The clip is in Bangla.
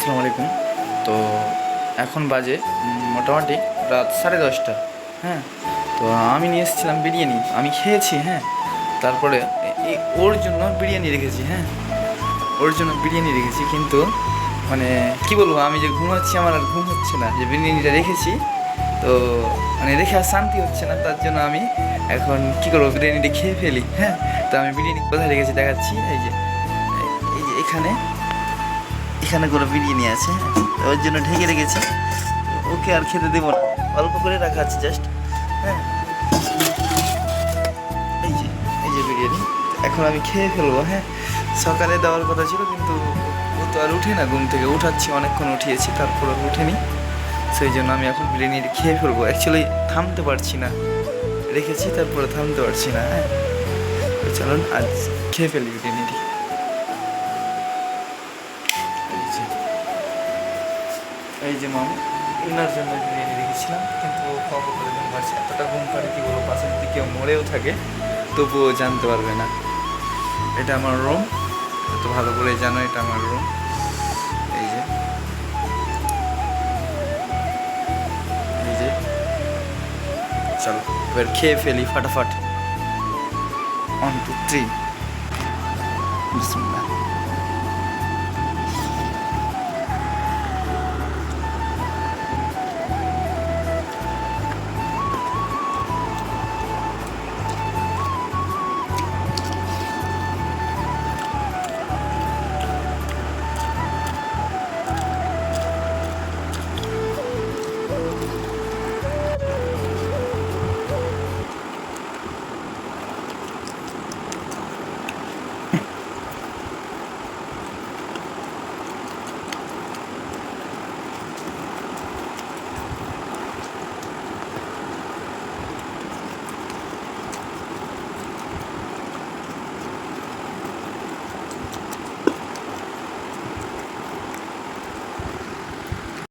আসসালামু আলাইকুম। তো এখন বাজে মোটামুটি রাত সাড়ে দশটা হ্যাঁ? তো আমি নিয়ে এসেছিলাম বিরিয়ানি, আমি খেয়েছি হ্যাঁ? তারপরে ওর জন্য বিরিয়ানি রেখেছি হ্যাঁ? ওর জন্য বিরিয়ানি রেখেছি, কিন্তু মানে কি বলব, আমি যে ঘুমাচ্ছি আমার আর ঘুম হচ্ছে না, যে বিরিয়ানিটা রেখেছি, তো মানে রেখে আর শান্তি হচ্ছে না, তার জন্য আমি এখন কি করব, বিরিয়ানিটা খেয়ে ফেলি হ্যাঁ? তো আমি বিরিয়ানি কোথায় রেখেছি দেখাচ্ছি, এই যে এই যে এখানে। এখানে করে বিরিয়ানি আছে। তো ওর জন্য ঢেকে রেখেছি। ওকে আর খেতে দেবো না। অল্প করে রাখা আছে জাস্ট হ্যাঁ। এই যে এই যে বিরিয়ানি। এখন আমি খেয়ে ফেলব হ্যাঁ। সকালে দেওয়ার কথা ছিল, কিন্তু ও তো আর উঠে না ঘুম থেকে। উঠাচ্ছি, অনেকক্ষণ উঠিয়েছি, তারপর উঠেনি। সেই জন্য আমি এখন বিরিয়ানি খেয়ে ফেলব। অ্যাকচুয়ালি থামতে পারছি না। রেখেছি, তারপরে থামতে পারছি না হ্যাঁ। চলুন, আজ খেয়ে ফেলি বিরিয়ানিটি। এই যে মামু ইনার জন্য বিরিয়ানি রেখেছিলাম কিন্তু কব করে এতটা ঘুম পাড়ে কি বলব পাশে যদি কেউ মরেও থাকে, তবুও জানতে পারবে না। এটা আমার রুম এত ভালো করে জানো, এটা আমার রুম এই যে এই যে, চলো, এবার খেয়ে ফেলি ফাটাফাট। ওয়ান টু থ্রি বিসমিল্লাহ।